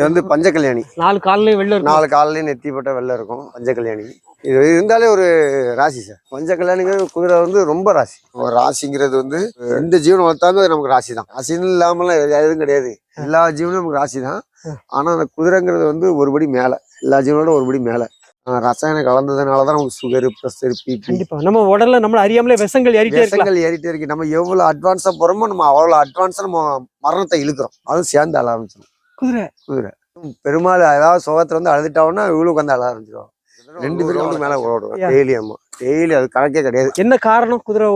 இது வந்து பஞ்ச கல்யாணி நாலு கால்லையும் இருக்கும். நாலு காலையில நெத்தி போட்ட வெள்ளை இருக்கும் பஞ்ச கல்யாணி இது இருந்தாலே ஒரு ராசி சார். பஞ்ச கல்யாணிங்கிறது குதிரை வந்து ரொம்ப ராசி. ஒரு ராசிங்கிறது வந்து எந்த ஜீவனம் வளர்த்தாலும் அது நமக்கு ராசி தான் ராசின்னு இல்லாமலாம் எது- எதுவும் கிடையாது. எல்லா ஜீவனும் நமக்கு ராசி தான் ஆனா அந்த குதிரைங்கிறது வந்து ஒருபடி மேல. எல்லா ஜீவனோட ஒருபடி மேல. ரசாயனம் கலந்ததுனால தான் நமக்கு சுகர் ப்ரெஷர் பிபி கண்டிப்பா. நம்ம உடல்ல நம்மள அறியாமலே விஷங்கள் ஏறிட்டே விஷங்கள் ஏறிட்டே இருக்கு. நம்ம எவ்வளவு அட்வான்ஸா போறோமோ நம்ம அவ்வளவு அட்வான்ஸா நம்ம மரணத்தை இழுக்கிறோம். அதுவும் சேர்ந்து ஆரம்பிச்சிடும் குதிரை. குதிரை. பெருமாள் ஏதாவது சுகத்துல வந்து அழுதுட்டாங்கன்னா இவ்வளவு உட்காந்து அழ ஆரம்பிச்சிடும் ரெண்டு பேரும் வந்து மேல ஓடுவோம். டெய்லி ஆமா. டெய்லி அது கணக்கே கிடையாது. என்ன காரணம் குதிரை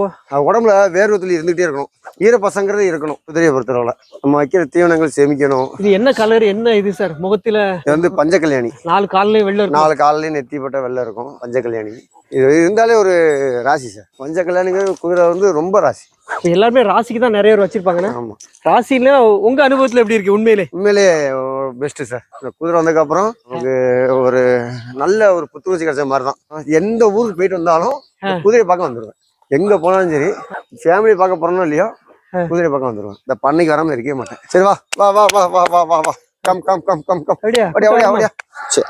உடம்புல வேர்வை துளி இருந்துகிட்டே இருக்கணும். ஈரப்பசங்கிறது இருக்கணும் குதிரையை பொறுத்தளவுல. நம்ம வைக்கிற தீவனங்கள் சேமிக்கணும். இது என்ன கலர் என்ன இது சார் முகத்துல இது வந்து பஞ்ச கல்யாணி நாலு கால்லையும் வெளில இருக்கும். நாலு காலையில நெத்தி போட்ட வெள்ளை இருக்கும் பஞ்ச கல்யாணி இது இருந்தாலே ஒரு ராசி சார் பஞ்ச கல்யாணிங்கிறது குதிரை வந்து ரொம்ப ராசி. எல்லாருமே ராசிக்கு தான் நிறைய பேர் வச்சிருப்பாங்கண்ணா. ஆமா. ராசியில உங்க அனுபவத்துல எப்படி இருக்கு உண்மையிலே? உண்மையிலேயே பெஸ்ட் சார் இந்த குதிரை வந்ததுக்கு அப்புறம் நமக்கு ஒரு நல்ல ஒரு புத்துணர்ச்சி கிடைச்ச மாதிரி தான் எந்த ஊருக்கு போயிட்டு வந்தாலும் குதிரையை பார்க்க வந்துடுவேன் எங்க போனாலும் சரி ஃபேமிலி பார்க்க போறோம்னோ இல்லையோ குதிரையை பார்க்க வந்துடுவேன் இந்த பண்ணைக்கு வராம இருக்கவே மாட்டேன். சரி வா வா வா வா வா வா வா வா. Come come come come come அப்படியா? அப்படியா அப்படியா சரி.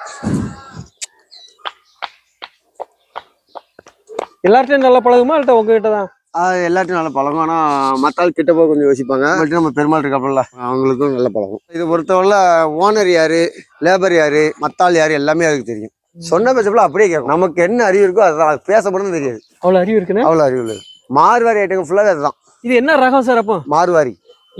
எல்லார்ட்டையும் நல்லா பழகுமா இல்ல உங்ககிட்ட தான் எல்லாத்தையும் நல்ல பழகும். ஆனா மத்த ஆள் கிட்ட போய் கொஞ்சம் யோசிப்பாங்க. பட் நம்ம பெருமாள் இருக்காப்புல. அவங்களுக்கும் நல்ல பழகும். இது பொறுத்தவரை ஓனர் யாரு லேபர் யாரு மத்தாள் யாரு எல்லாமே அதுக்கு தெரியும். சொன்ன பேச்சப்பல அப்படியே கேட்கும். நமக்கு என்ன அறிவு இருக்கோ அதுதான் அது பேசப்படுறது தெரியாது. அவ்வளவு அறிவு இருக்குண்ணே? அவ்வளோ அறிவு இல்லை மார்வாரி ஐட்டங்கள் ஃபுல்லாக அதுதான். இது என்ன ரகம் சார் அப்போ? மார்வாரி.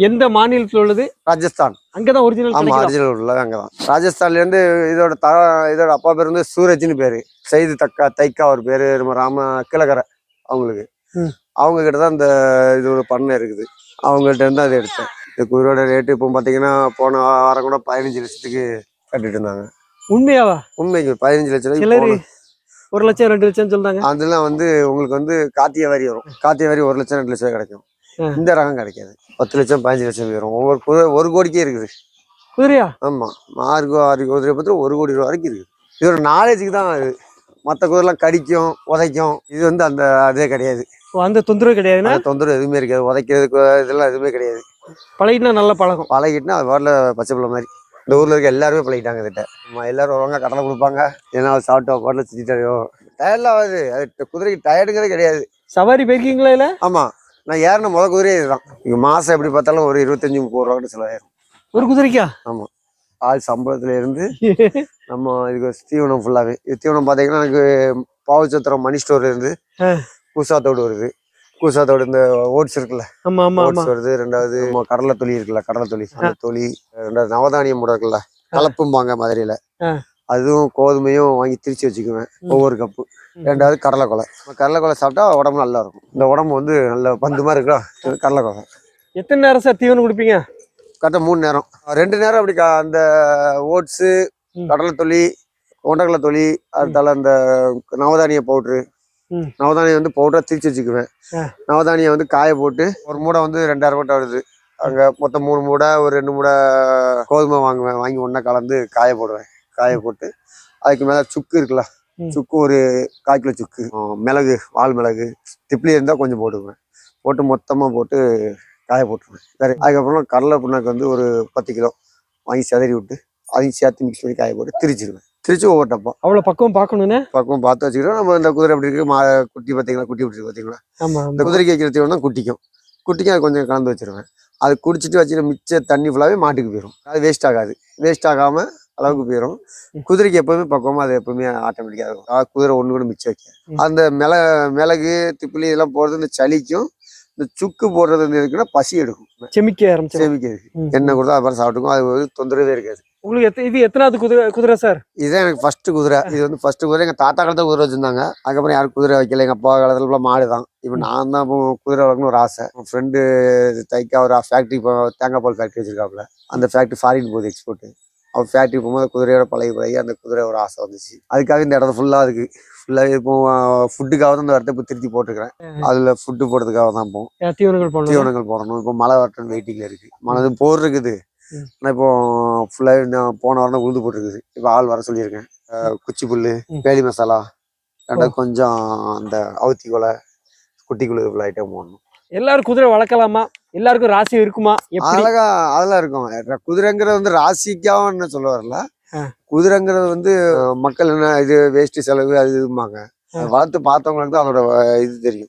எந்த மாநிலத்தில் உள்ளது? ராஜஸ்தான். அங்கதான் ஒரிஜினல் ஆமா அரிஜினல் உள்ளது அங்கே தான் ராஜஸ்தான்ல இருந்து இதோட த இதோட அப்பா பேர் வந்து சூரஜ்னு பேரு. சைது தக்கா தைக்கா ஒரு பேரு நம்ம ராம கிழக்கரை அவங்களுக்கு. ம். அவங்க கிட்ட தான் இந்த இதோட பண்ணை இருக்குது. அவங்கள்ட்ட இருந்து அதை எடுத்தேன். இந்த குதிரோட ரேட்டு இப்போ பார்த்தீங்கன்னா போன வாரம் கூட பதினஞ்சு லட்சத்துக்கு கட்டிட்டு இருந்தாங்க. உண்மையாவா? உண்மைக்கு பதினஞ்சு லட்சம் ஒரு லட்சம் ரெண்டு லட்சம் சொல்றாங்க. அதெல்லாம் வந்து உங்களுக்கு வந்து காத்திய வரி வரும். காத்திய வரி ஒரு லட்சம் ரெண்டு லட்சம் கிடைக்கும். இந்த ரகம் கிடைக்காது. பத்து லட்சம் பதினஞ்சு லட்சம் வரும். ஒவ்வொரு குதிரை ஒரு கோடிக்கே இருக்குது. குதிரையா? ஆமா. ஆறு ஆறு குதிரை பத்தி ஒரு கோடி ரூபா வரைக்கும் இருக்குது. இது ஒரு நாலேஜுக்கு தான் இது மற்ற குதிரைலாம் கடிக்கும் உதைக்கும். இது வந்து அந்த அதே கிடையாது. அந்த தொந்தரவு கிடையாதுன்னா? தொந்தரவு எதுவுமே இருக்காது. உதைக்கிறதுக்கு இதெல்லாம் எதுவுமே கிடையாது. பழகினா நல்ல பழகம் பழகிட்டுனா அது வரல பச்சை பிள்ளை மாதிரி. இந்த ஊர்ல இருக்க எல்லாருமே பழகிட்டாங்க கிட்ட நம்ம எல்லாரும் வருவாங்க கடலை கொடுப்பாங்க. ஏன்னா சாப்பிட்டோம் பாட்டில் சுற்றிட்டாயோ டயர்லாம் ஆகுது. அது குதிரைக்கு டயர்டுங்கிறது கிடையாது. சவாரி போயிருக்கீங்களா இல்ல ஆமா. நான் ஏறின முத குதிரையே இதுதான். இங்க மாசம் எப்படி பார்த்தாலும் ஒரு இருபத்தஞ்சு முப்பது ரூபா கிட்ட செலவாயிரும். ஒரு குதிரைக்கா? ஆமா. ஆள் சம்பளத்துல இருந்து நம்ம இதுக்கு தீவனம் ஃபுல்லாவே தீவனம் பாத்தீங்கன்னா எனக்கு பாவச்சத்திரம் மணி ஸ்டோர்ல இருந்து ஆ. கூசாத்தோடு வருது. கூசாத்தோடு இந்த ஓட்ஸ் இருக்குல்ல. ஓட்ஸ் வருது. ரெண்டாவது கடலை தொலி இருக்குல்ல கடலை தொலி. அந்த தொலி ரெண்டாவது நவதானியம் முறை இருக்குல்ல கலப்பும்பாங்க மதுரையில. அதுவும் கோதுமையும் வாங்கி திரிச்சு வச்சுக்குவேன் ஒவ்வொரு கப்பு ரெண்டாவது கடலைக்கொலை. கடலைக்கொலை சாப்பிட்டா உடம்பு நல்லா இருக்கும். இந்த உடம்பு வந்து நல்ல பந்து மாதிரி இருக்கா? கடலைக்கொலை. எத்தனை நேரம் சார் தீவனம் கொடுப்பீங்க? கரெக்டாக மூணு நேரம். ரெண்டு நேரம் அப்படி க- அந்த ஓட்ஸு. கடலை தொலி கொண்டக்கடலை தொலி அடுத்தால அந்த நவதானிய பவுட்ரு. நவதானியம் வந்து பவுடரா திரிச்சு வச்சுக்குவேன். நவதானியம் வந்து காய போட்டு ஒரு மூடை வந்து ரெண்டாயிரம் ரூபாய் வருது. அங்க மொத்தம் மூணு மூடை ஒரு ரெண்டு மூடை கோதுமை வாங்குவேன். வாங்கி ஒண்ணா கலந்து காய போடுவேன். காய போட்டு அதுக்கு மேல சுக்கு இருக்குல்ல. சுக்கு ஒரு கால் கிலோ சுக்கு. மிளகு வால் மிளகு திப்ளி இருந்தா கொஞ்சம் போட்டுக்குவேன். போட்டு மொத்தமா போட்டு காய போட்டுருவேன். வேற அதுக்கப்புறம் கடலை புண்ணாக்கு வந்து ஒரு பத்து கிலோ வாங்கி சிதறி விட்டு அதையும் சேர்த்து மிக்ஸ் பண்ணி காய போட்டு திரிச்சிருவேன். திரிச்சு ஒவ்வொரு டப்பா அவ்வளவு பக்குவம் பார்க்கணும்னே? பக்கம் பார்த்து வச்சுக்கிட்டோம். நம்ம இந்த குதிரை எப்படி இருக்கு? மா குட்டி பார்த்தீங்களா? குட்டி குட்டி பார்த்தீங்களா? ஆமா இந்த குதிரைக்கு வைக்கிற தீவனம் தான் குட்டிக்கும். குட்டிக்கும் அது கொஞ்சம் கலந்து வச்சிருவேன். அது குடிச்சிட்டு வச்சுட்டு மிச்ச தண்ணி ஃபுல்லாகவே மாட்டுக்கு போயிடும் அது வேஸ்ட் ஆகாது. வேஸ்ட் ஆகாம அளவுக்கு போயிடும் குதிரைக்கு எப்பவுமே பக்குவமா அது எப்பவுமே ஆட்டோமேட்டிக்காக இருக்கும். குதிரை ஒன்று கூட மிச்சம் வைக்க. அந்த மிள மிளகு திப்பிலி இதெல்லாம் போடுறது இந்த சளிக்கும் இந்த சுக்கு போடுறது எதுக்குன்னா பசி எடுக்கும். செமிக்க ஆரம்பிச்சு சேமிக்கிறதுக்கு எண்ணெய் கொடுத்தா அது மாதிரி சாப்பிட்டுக்கும் அது ஒரு தொந்தரவே இருக்காது. உங்களுக்கு எத்த- இது எத்தனாவது குதிரை குதிரை சார்? இதுதான் எனக்கு ஃபர்ஸ்ட் குதிரை. இது வந்து ஃபர்ஸ்ட் குதிரை. எங்க தாத்தா காலத்துல குதிரை வச்சிருந்தாங்க. அதுக்கப்புறம் யாரும் குதிரை வைக்கல. எங்க அப்பா காலத்துல மாடு தான் இப்போ நான் தான் இப்போ குதிரை வளர்க்கணும் ஒரு ஆசை. ஃப்ரெண்டு தைக்கா ஒரு ஃபேக்டரி தேங்காய் பால் ஃபேக்டரி வச்சிருக்காப்புல. அந்த ஃபேக்டரி ஃபாரின் போகுது எக்ஸ்போர்ட் அவர் ஃபேக்டரி போகும்போது குதிரையோட பழகி பழகி அந்த குதிரை ஒரு ஆசை வந்துச்சு. அதுக்காக இந்த இடத்த ஃபுல்லா இருக்கு. ஃபுல்லாக இப்போ ஃபுட்டுக்காக தான் இந்த இடத்த இப்போ திருத்தி போட்டுக்கிறேன் அதுல ஃபுட்டு போடுறதுக்காக தான் அஹ் தீவனங்கள் போடணும்? தீவனங்கள் போடணும். இப்போ மழை வரட்டும் வெயிட்டிங்ல இருக்கு. மழை போர் இருக்குது ம். ஆனா இப்போ ஃபுல்லாக நான் போன வாரம் தான் உழுது போட்டுருக்குது. இப்போ ஆள் வர சொல்லியிருக்கேன். குச்சி புல்லு ம். வேலி மசாலா ரெண்டாவது கொஞ்சம் அந்த அவுத்தி கொலை குட்டி குழு ஐட்டம் போடணும். எல்லாரும் குதிரை வளர்க்கலாமா? எல்லாருக்கும் ராசி இருக்குமா? அழகா அதெல்லாம் இருக்கும். குதிரைங்கிறது வந்து ராசிக்காவும் சொல்ல வரல. குதிரைங்கிறது வந்து மக்கள் என்ன இது வேஷ்டி செலவு அது இதுமாங்க வளர்த்து பார்த்தவங்களுக்கு தான் அதோட இது தெரியும்.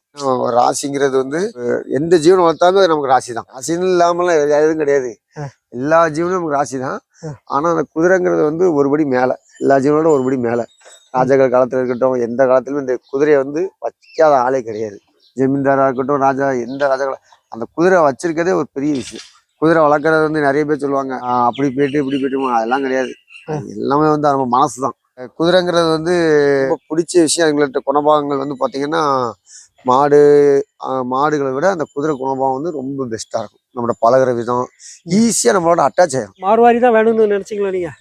ராசிங்கிறது வந்து எந்த ஜீவனம் வளர்த்தாலும் அது நமக்கு ராசி தான். ராசின்னு இல்லாமலாம் எது- எதுவும் கிடையாது. எல்லா ஜீவனும் நமக்கு ராசி தான். ஆ. ஆனா அந்த குதிரைங்கிறது வந்து ஒருபடி மேல. எல்லா ஜீவனோட ஒருபடி மேல. ராஜாக்கள் காலத்துல இருக்கட்டும் எந்த காலத்திலும் இந்த குதிரையை வந்து வைக்காத ஆளே கிடையாது. ஜமீன்தாராக இருக்கட்டும் ராஜா எந்த ராஜாக்கள் அந்த குதிரை வச்சிருக்கதே ஒரு பெரிய விஷயம். குதிரை வளர்க்குறது வந்து நிறைய பேர் சொல்லுவாங்க அப்படி போயிட்டு இப்படி போயிட்டு அதெல்லாம் கிடையாது. எல்லாமே வந்து நம்ம மனசு தான் குதிரைங்கிறது வந்து ரொம்ப பிடிச்ச விஷயம். எங்கள்கிட்ட குணபாகங்கள் வந்து பார்த்தீங்கன்னா மாடு மாடுகளை விட அந்த குதிரை குணபாகம் வந்து ரொம்ப பெஸ்ட்டாக இருக்கும். நம்மளோட பழகுற விதம் ஈஸியாக நம்மளோட அட்டாச் ஆகிடும் மார்வாரி தான் வேணும்னு நினச்சிங்களா நீங்கள்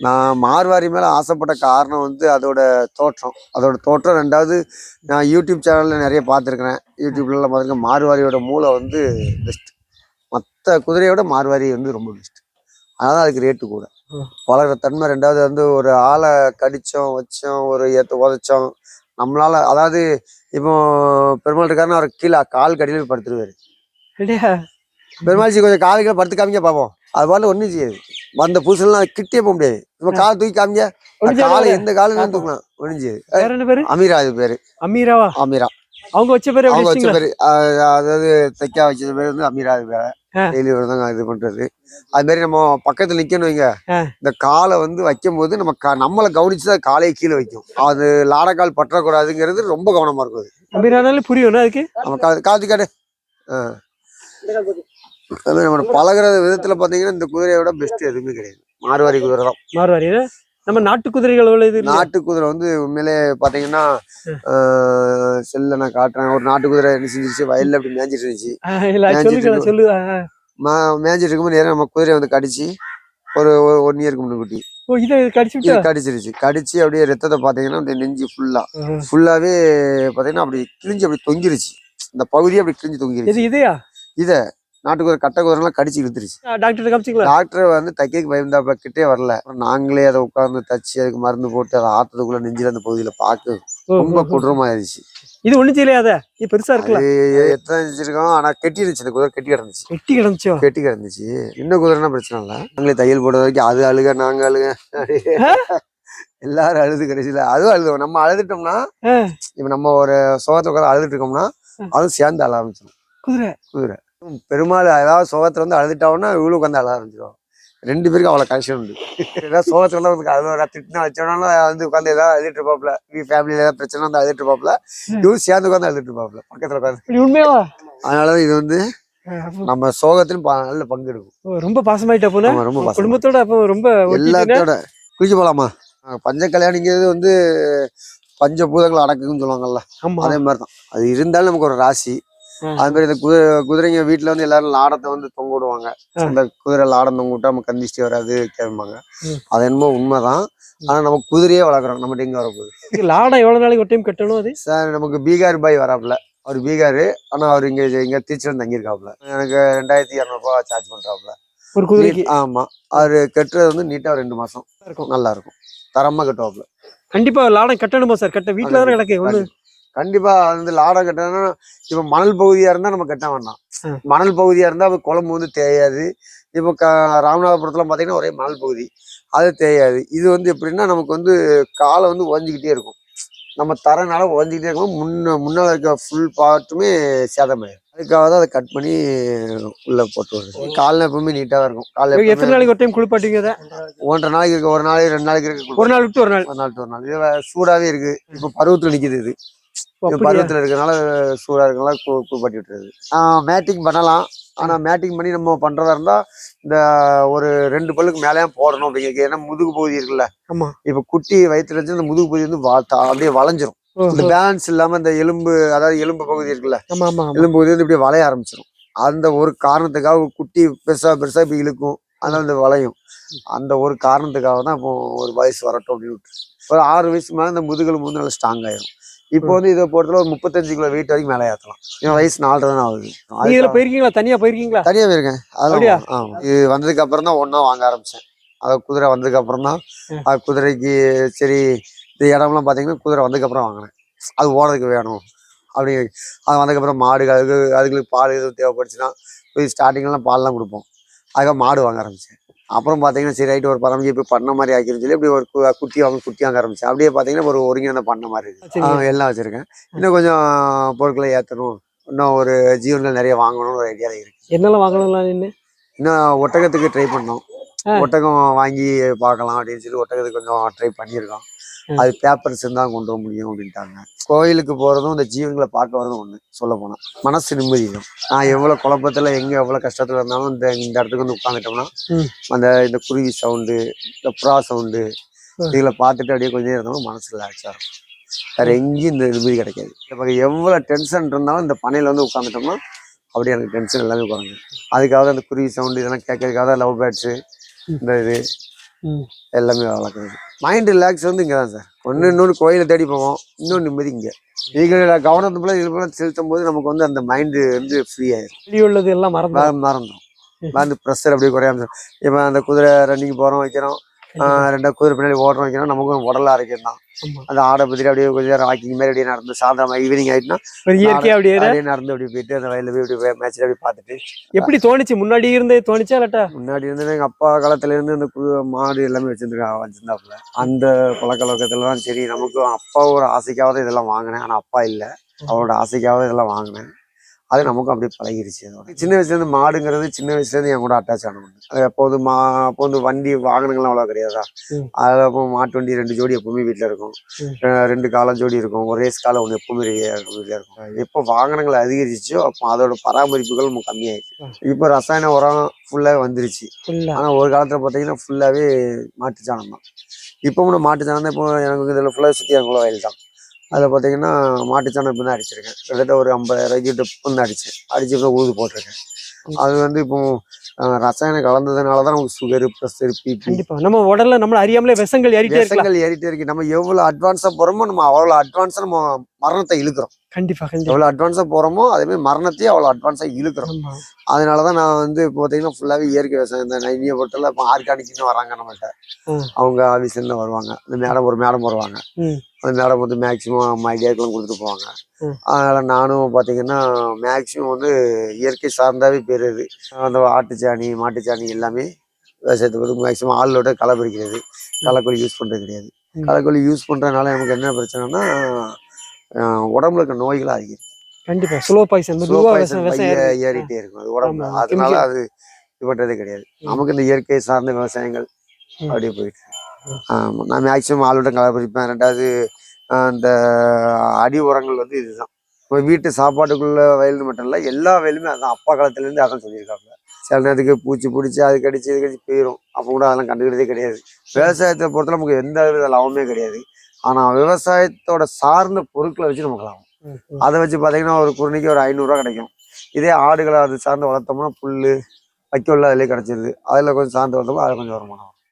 நான் மார்வாரி மேலே ஆசைப்பட்ட காரணம் வந்து அதோட தோற்றம். அதோட தோற்றம் ரெண்டாவது நான் யூடியூப் சேனலில் நிறைய பார்த்துருக்கிறேன். யூடியூப்லலாம் பார்த்துருக்கேன் மார்வாரியோட மூளை வந்து பெஸ்ட் மற்ற குதிரையோட மார்வாரி வந்து ரொம்ப பெஸ்ட் அதனால அதுக்கு ரேட்டு கூட. வளர்கிற தன்மை ரெண்டாவது வந்து ஒரு ஆளை கடிச்சோம் வச்சோம் ஒரு ஏற்ற உதச்சோம். நம்மளால அதாவது இப்போ பெருமாள் இருக்காருன்னா அவர் கீழே கால் கடியில் படுத்துருவாரு. பெருமாள்ஜி கொஞ்சம் கால் கீழே படுத்து காமிங்க பார்ப்போம் அது பாட்டு ஒன்றும் செய்யாது. வந்த புதுசுலாம் கிட்டே போக முடியாது. இப்போ கால் தூக்கி காமிங்க. காலை? இந்த காலம் தூக்கலாம் ஒழிஞ்சு பேரு? அமீரா அது பேரு. அமீராவா? அமீரா. அவங்க வச்ச பேரு அவங்க வச்ச? பேரு அதாவது தைக்கா வச்ச பேர் வந்து அமீரா அது பேரு. டெய்லி தாங்க இது பண்றது. அது மாதிரி நம்ம பக்கத்துல நிக்கணும் வைங்க. இந்த காலை வந்து வைக்கும் போது நம்ம நம்மளை கவனிச்சு தான் காலையை கீழே வைக்கும். அது லாடக்கால் பற்றக்கூடாதுங்கிறது ரொம்ப கவனமா இருக்கும் அது. அமீரானாலே புரியும் அதுக்கு? நம்ம கா காத்து காடு ஆ. அது மாதிரி நம்ம பழகுற விதத்துல பாத்தீங்கன்னா இந்த குதிரையோட பெஸ்ட் எதுவுமே கிடையாது. மார்வாரி குதிரை தான். மார்வாரி நம்ம நாட்டு குதிரைகள் இது? நாட்டு குதிரை வந்து உண்மையிலே பாத்தீங்கன்னா செல்ல நான் காட்டுறேன். ஒரு நாட்டு குதிரை என்ன செஞ்சிருச்சு? வயல்ல அப்படி மேய்ஞ்சிட்டு இருந்துச்சு. மேய்ஞ்சிட்டு இருக்கும்போது நேரம் நம்ம குதிரையை வந்து கடிச்சு ஒரு ஒன் இயருக்கு முன்னுக்குட்டி கடிச்சிருச்சு. கடிச்சு அப்படியே ரத்தத்தை பாத்தீங்கன்னா அந்த நெஞ்சு ஃபுல்லா. ஃபுல்லாவே பாத்தீங்கன்னா அப்படி கிழிஞ்சு அப்படி தொங்கிருச்சு. இந்த பகுதியே அப்படி கிழிஞ்சு தொங்கிருச்சு. இது. இதையா நாட்டுக்குதிரை கட்டை குதிரைலாம் கடிச்சு இழுத்துருச்சு. டாக்டர் காமிச்சிங்களா? டாக்டர் வந்து தைக்க பயந்தாப்ப கிட்டே வரல. நாங்களே அதை உட்கார்ந்து தச்சு அதுக்கு மருந்து போட்டு அதை ஆத்ததுக்குள்ள நெஞ்சில அந்த பகுதியில பார்க்க ஓ, ரொம்ப. கொடூரமாயிருச்சு. இது ஒண்ணு செய்யலையாத இது பெருசா இருக்குல்ல? எத்தனை வச்சிருக்கோம்? ஆனா கெட்டி இருந்துச்சு. இந்த குதிரை கெட்டி கிடந்துச்சு. கெட்டி கிடந்துச்சு? இன்னும் குதிரைனா பிரச்சனை இல்லை. நாங்களே தையல் போட வரைக்கும் அது அழுக நாங்க அழுக. எல்லாரும் அழுது கடைசியில. அதுவும் அழுதுவோம் நம்ம அழுதுட்டோம்னா. இப்ப நம்ம ஒரு சோகத்தை உட்காந்து அழுதுட்டு இருக்கோம்னா. அதுவும் சேர்ந்து அழ ஆரம்பிச்சிடும் குதிரை. பெருமாள் ஏதாவது சோகத்துல வந்து அழுதுட்டாங்கன்னா இவ்வளவு உட்காந்து அழ ஆரம்பிச்சிடும் ரெண்டு பேருக்கும் அவ்வளவு கனெக்ஷன் உண்டு. ஏதாவது சோகத்துல வந்து அழுவ திட்டினா வச்சோம்னாலும் வந்து உட்காந்து ஏதாவது அழுதுட்டு இருப்பாப்ல. ஃபேமிலியில ஏதாவது பிரச்சனை வந்து அழுதுட்டு இருப்பாப்ல. இவரும் சேர்ந்து உட்காந்து அழுதுட்டு இருப்பாப்ல பக்கத்துல உட்காந்து அதனாலதான் இது வந்து நம்ம சோகத்திலும் நல்ல பங்கு எடுக்கும் ரொம்ப பாசமாயிட்டா போன ஆமா, ரொம்ப. குடும்பத்தோட அப்போ ரொம்ப. எல்லாத்தோட. குளிச்சு போலாமா? பஞ்ச கல்யாணிங்கிறது வந்து பஞ்சபூதங்கள் அடக்குன்னு சொல்லுவாங்கல்ல. அதே மாதிரி தான் அது இருந்தாலும் நமக்கு ஒரு ராசி. அது மாதிரி இந்த குதிரை குதிரைங்க வீட்டுல வந்து எல்லாரும் லாடத்தை வந்து தொங்க விடுவாங்க. அந்த குதிரை லாடம் தொங்க விட்டா நம்ம கந்திஷ்டி வராது கேட்பாங்க. அது என்னமோ உண்மைதான். ஆனா நம்ம குதிரையே வளர்க்குறோம். நம்மகிட்ட எங்க வரப்போகுது. லாடம் எவ்வளவு நாளைக்கு ஒரு டைம் கட்டணும் அது? சார் நமக்கு பீகார் பாய் வராப்புல. அவர் பீகாரு. ஆனா அவர் இங்க இங்க திருச்சியில் தங்கியிருக்காப்புல. எனக்கு ரெண்டாயிரத்தி இரநூறுபா சார்ஜ் பண்றாப்புல. ஒரு குதிரைக்கு? ஆமா. அவரு கட்டுறது வந்து நீட்டா ரெண்டு மாசம். இருக்கும். நல்லா இருக்கும். தரமா கட்டுவாப்புல. கண்டிப்பா லாடம் கட்டணுமா சார்? கட்ட வீட்டுல தானே கிடக்கு. கண்டிப்பா அது வந்து லாடம் கட்டணும்னா இப்ப மணல் பகுதியா இருந்தா நம்ம கட்ட வேண்டாம். மணல் பகுதியா இருந்தா அப்ப குழம்பு வந்து தேயாது. இப்போ க ராமநாதபுரத்துல பாத்தீங்கன்னா ஒரே மணல் பகுதி. அது தேயாது. இது வந்து எப்படின்னா நமக்கு வந்து காலை வந்து உடஞ்சிக்கிட்டே இருக்கும். நம்ம தரனால உடஞ்சிக்கிட்டே இருக்கும். முன்ன முன்னால இருக்க ஃபுல் பார்ட்டுமே சேதமாயிடும் அதுக்காக தான் அதை கட் பண்ணி உள்ள போட்டு வருது காலில் எப்பவுமே நீட்டா தான் இருக்கும். காலைல எத்தனை நாளைக்கு ஒரு டைம் குளிப்பாட்டீங்க அதை ஒன்றரை நாளைக்கு இருக்கு. ஒரு நாளைக்கு ரெண்டு நாளைக்கு இருக்கு. ஒரு நாள் விட்டு ஒரு நாள். ஒரு நாள் to ஒரு நாள். இது சூடாவே இருக்கு. இப்போ பருவத்துல நிக்குது இது? பருவத்துல இருக்கனால சூடா இருக்கனால குளிப்பாட்டி விட்டுறது மேட்டிங் பண்ணலாம். ஆனா மேட்டிங் பண்ணி நம்ம பண்றதா இருந்தா இந்த ஒரு ரெண்டு பல்லுக்கு மேலேயே போடணும் அப்படிங்கிறது ஏன்னா முதுகு பகுதி இருக்குல்ல? ஆமா. இப்ப குட்டி வயிற்றுல இருந்து இந்த முதுகு பகுதி வந்து அப்படியே வளைஞ்சிரும். இந்த. பேலன்ஸ் இல்லாம இந்த எலும்பு அதாவது எலும்பு பகுதி இருக்குல்ல. எலும்பு பகுதி வந்து இப்படியே வளைய ஆரம்பிச்சிடும் அந்த ஒரு காரணத்துக்காக குட்டி பெருசா பெருசா இப்படி இழுக்கும். அதனால இந்த வளையும். அந்த ஒரு காரணத்துக்காக தான் இப்போ ஒரு வயசு வரட்டும் அப்படின்னு. ஒரு ஆறு வயசு மேல இந்த முதுகெலும்பு வந்து நல்லா ஸ்ட்ராங் ஆயிரும். இப்போ வந்து இதை பொறுத்தல ஒரு முப்பத்தஞ்சு கிலோ வெயிட் வரைக்கும் மேலே ஏற்றலாம் என் வயசு நாலரை தானே ஆகுது. இதுல போயிருக்கீங்களா? தனியா போயிருக்கீங்களா? இருக்கேன் அப்படியா? அதெல்லாம் ஆமா. இது வந்ததுக்கு அப்புறம் தான் ஒண்ணா வாங்க ஆரம்பிச்சேன். அது குதிரை வந்ததுக்கு அப்புறம் தான். அது குதிரைக்கு சரி இந்த இடம்லாம் பாத்தீங்கன்னா குதிரை வந்ததுக்கு அப்புறம் வாங்கினேன். அது ஓடுறதுக்கு வேணும். அப்படி அது வந்ததுக்கப்புறம் மாடு அதுக்கு அதுங்களுக்கு பால் எதுவும் தேவைப்படுச்சுன்னா போய் ஸ்டார்டிங்லாம் பால்லாம் கொடுப்போம். அதுக்காக மாடு வாங்க ஆரம்பிச்சேன். அப்புறம் பார்த்தீங்கன்னா சரி ரைட்டு ஒரு பரமஜி போய் பண்ண மாதிரி ஆக்கிரும் சொல்லி இப்படி ஒரு குட்டி வாங்க குட்டி வாங்க ஆரம்பிச்சேன் அப்படியே பார்த்தீங்கன்னா ஒரு ஒருங்கிணைந்த பண்ண மாதிரி இருக்கு. எல்லாம் வச்சிருக்கேன். இன்னும் கொஞ்சம் பொருட்களை ஏற்றணும் இன்னும் ஒரு ஜீவன்கள் நிறைய வாங்கணும்னு ஒரு ஐடியாவில் இருக்கு. என்னெல்லாம் வாங்கலாம் நின்று இன்னும் ஒட்டகத்துக்கு ட்ரை பண்ணோம். ஒட்டகம் வாங்கி பார்க்கலாம் அப்படின்னு சொல்லி ஒட்டகத்துக்கு கொஞ்சம் ட்ரை பண்ணியிருக்கோம். அது பேப்பர்ஸ் தான் கொண்டு வர முடியும் அப்படின்ட்டாங்க. கோயிலுக்கு போகிறதும் இந்த ஜீவன்களை பார்க்க வரதும் ஒன்று சொல்ல போனால் மனசு நிம்மதி தான். நான் எவ்வளோ குழப்பத்தில் எங்கே எவ்வளோ கஷ்டத்தில் இருந்தாலும் இந்த இந்த இடத்துக்கு வந்து உட்காந்துட்டோம்னா. அந்த இந்த குருவி சவுண்டு இந்த புறா சவுண்டு. இதில் பார்த்துட்டு அப்படியே கொஞ்சம் நேரம் இருந்தாலும் மனசு ரிலாக்ஸாக இருக்கும். வேறு எங்கேயும் இந்த நிம்மதி கிடைக்காது. இப்போ எவ்வளோ டென்ஷன் இருந்தாலும் இந்த பனையில் வந்து உட்காந்துட்டோம்னா அப்படியே எனக்கு டென்ஷன் எல்லாமே குறைஞ்சிடும் அதுக்காக அந்த குருவி சவுண்டு இதெல்லாம் கேட்கறதுக்காக லவ் பேர்ட்ஸு இந்த இது. எல்லாமே வளர்க்குறது. மைண்ட் ரிலாக்ஸ் வந்து இங்கே தான் சார் ஒன்று இன்னொன்று கோயிலை தேடி போவோம். இன்னொன்று நிம்மதி இங்கே. நீங்கள் கவனத்து போல இது போல செலுத்தும் போது நமக்கு வந்து அந்த மைண்டு வந்து ஃப்ரீ ஆயிடும் உள்ளது எல்லாம் மறந்து மற- மறந்துடும் அந்த ப்ரெஷர் அப்படியே குறையாம இப்போ அந்த குதிரை ரன்னிங் போகிறோம் வைக்கிறோம். ரெண்டா குதிரை பின்னாடி ஓடுறோம் வைக்கிறோம் நமக்கும் உடல் ஆரோக்கியம் தான். அந்த ஆடை பற்றி அப்படியே கொஞ்சம் நேரம் வாக்கிங் மாதிரி அப்படியே நடந்து சாயந்தரம் ஈவினிங் ஆயிட்டுனா இயற்கையா அப்படியே அப்படியே நடந்து அப்படியே போயிட்டு அந்த வயலில் போய் அப்படியே மேட்ச்சில் அப்படியே பார்த்துட்டு. எப்படி தோணுச்சு? முன்னாடி இருந்தே தோணுச்சா இல்லாட்டா? முன்னாடி இருந்து எங்க அப்பா காலத்துல இருந்து இந்த கு- மாடு எல்லாமே வச்சிருந்துருக்கா வச்சிருந்தாப்புல. அந்த பழக்க வழக்கத்துல தான் சரி நமக்கும் அப்பா ஒரு ஆசைக்காவது இதெல்லாம் வாங்கினேன். ஆனா அப்பா இல்ல. அவரோட ஆசைக்காவது இதெல்லாம் வாங்கினேன். அது நமக்கும் அப்படியே பழகிருச்சு. சின்ன வயசுல இருந்து மாடுங்கிறது சின்ன வயசுல இருந்து என் கூட அட்டாச் ஆன ஒண்ணு. அது அப்போது மா அப்போ வந்து வண்டி வாகனங்கள்லாம் அவ்வளோ கிடையாதா. அதில் அப்போ மாட்டு வண்டி ரெண்டு ஜோடி எப்பவுமே வீட்டில் இருக்கும். ரெண்டு காலம் ஜோடி இருக்கும். ஒரு காலம் ஒன்று எப்பவுமே வீட்டில் இருக்கும். எப்போ வாகனங்கள் அதிகரிச்சோ அப்போ அதோட பராமரிப்புகள் கம்மியாயிடுச்சு. இப்போ ரசாயன உரம் ஃபுல்லாக வந்துருச்சு. ஆனால் ஒரு காலத்தில் பார்த்தீங்கன்னா ஃபுல்லாகவே மாட்டு சாணம் தான் இப்போ கூட மாட்டு சாணம் தான் இப்போ எனக்கு இதில் ஃபுல்லாக சுற்றி எனக்குள்ள வயல் தான் அதில் பார்த்தீங்கன்னா மாட்டு சாணம் இப்போ தான் அடிச்சிருக்கேன். கிட்டத்தட்ட ஒரு ஐம்பதாயிரம் கிட்ட இப்போ தான் அடிச்சேன். அடிச்சு இப்போ ஊது போட்டிருக்கேன். அது வந்து இப்போ ரசாயனம் கலந்ததுனால தான் நமக்கு சுகரு ப்ரெஷர் பிபி நம்ம உடல்ல நம்மள அறியாமலே விஷங்கள் ஏறிட்டே விஷங்கள் ஏறிட்டே இருக்கு. நம்ம எவ்வளோ அட்வான்ஸாக போகிறோமோ நம்ம அவ்வளோ அட்வான்ஸாக நம்ம மரணத்தை இழுக்கிறோம். கண்டிப்பா கண்டிப்பா. எவ்வளோ அட்வான்ஸாக போகிறோமோ அதேமாதிரி மரணத்தையும் அவ்வளோ அட்வான்ஸாக இழுக்கிறோம். அதனால தான் நான் வந்து இப்போ பார்த்தீங்கன்னா ஃபுல்லாகவே இயற்கை விவசாயம் இந்த நைனியை பொறுத்தல இப்போ ஆர்கானிக்னு வராங்க நம்மகிட்ட. அவங்க ஆஃபீஸ்லேருந்து வருவாங்க. இந்த மேடம் ஒரு மேடம் வருவாங்க. அந்த மேடம் வந்து மேக்ஸிமம் ஐடியாக்கெல்லாம் கொடுத்துட்டு போவாங்க. அதனால் நானும் பார்த்தீங்கன்னா மேக்ஸிமம் வந்து இயற்கை சார்ந்தாவே பெறுது அந்த ஆட்டுச்சாணி மாட்டுச்சாணி எல்லாமே விவசாயத்தை பற்றி மேக்ஸிமம் ஆளோட களை பறிக்கிறது களைக்கொல்லி யூஸ் பண்ணுறது கிடையாது. களைக்கொல்லி யூஸ் பண்ணுறதுனால நமக்கு என்ன பிரச்சனைனா உடம்புல இருக்க நோய்கள் அதிகரிக்கும் கண்டிப்பா ஸ்லோ பாய்சன் Slow மெதுவா poison விஷம் விஷம் பைய ஏறுது. ஏறிட்டே இருக்கும் அது உடம்புல அதனால. அது இது பண்றதே கிடையாது. நமக்கு இந்த இயற்கை சார்ந்த விவசாயங்கள். அப்படியே போயிட்டு இருக்கு. ம். ஆமா நான் மேக்சிமம் ஆளுட கலப்பறிப்பேன் ரெண்டாவது ஆஹ் இந்த அடி உரங்கள் வந்து இதுதான். இப்போ வீட்டு சாப்பாட்டுக்குள்ள வயல்னு மட்டும் இல்லை எல்லா வயலுமே அதான். அப்பா காலத்துல இருந்து அதான் சொல்லியிருக்காங்க. சில நேரத்துக்கு பூச்சி பிடிச்சி அது கடிச்சு இது கடிச்சு போயிடும் அப்போ கூட அதெல்லாம் கண்டுக்கிறதே கிடையாது. விவசாயத்தை பொறுத்தல நமக்கு எந்த வித லாபமே கிடையாது. ஆனா விவசாயத்தோட சார்ந்த பொருட்களை வச்சு நமக்கு லாபம். அதை வச்சு பார்த்தீங்கன்னா ஒரு குருணிக்கு ஒரு ஐநூறுரூவா கிடைக்கும். இதே ஆடுகளை அது சார்ந்து வளர்த்தோம்னா புல் வைக்கோல்ல அதிலே கிடச்சிருது அதில் கொஞ்சம் சார்ந்து வளர்த்தோம்னா அதில் கொஞ்சம் வருமானம் வரும்.